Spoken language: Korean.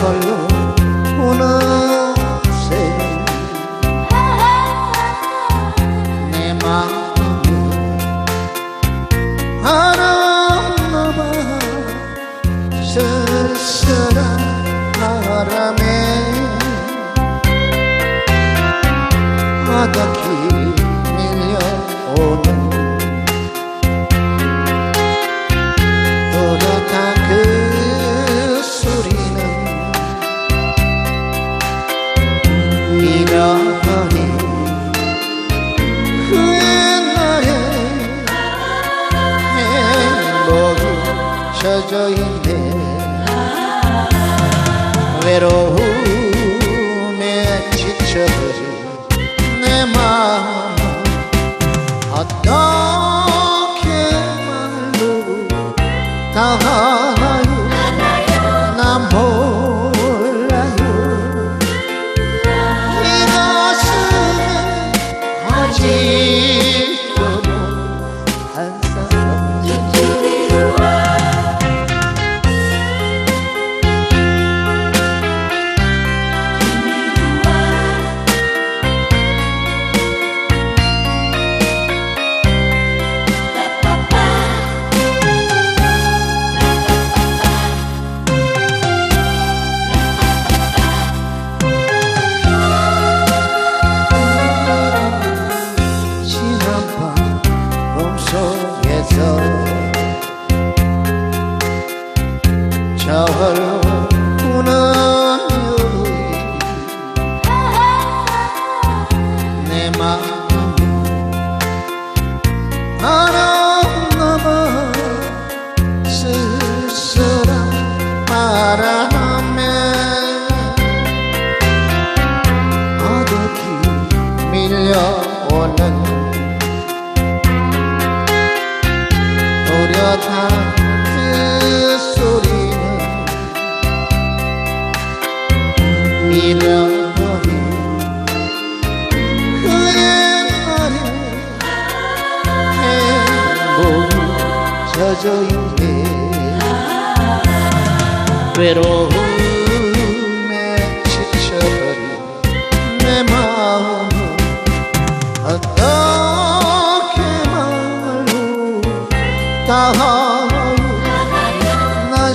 걸려오는 세월 내 마음은 하나 남아 쓸쓸한 바람에 어떻게 젖어 있네. 외로움에 지쳐버린 내 마음 어떻게 말로 다 하나요? 난 몰라요. 이 가슴에 아직 바람에 어둑이 밀려오는 또렷한 그 소리는 잃어버린 그 옛날의 행복이 젖어있네 외로움에 지쳐버린 내 마음은 어떻게 말로 다 하나요? 나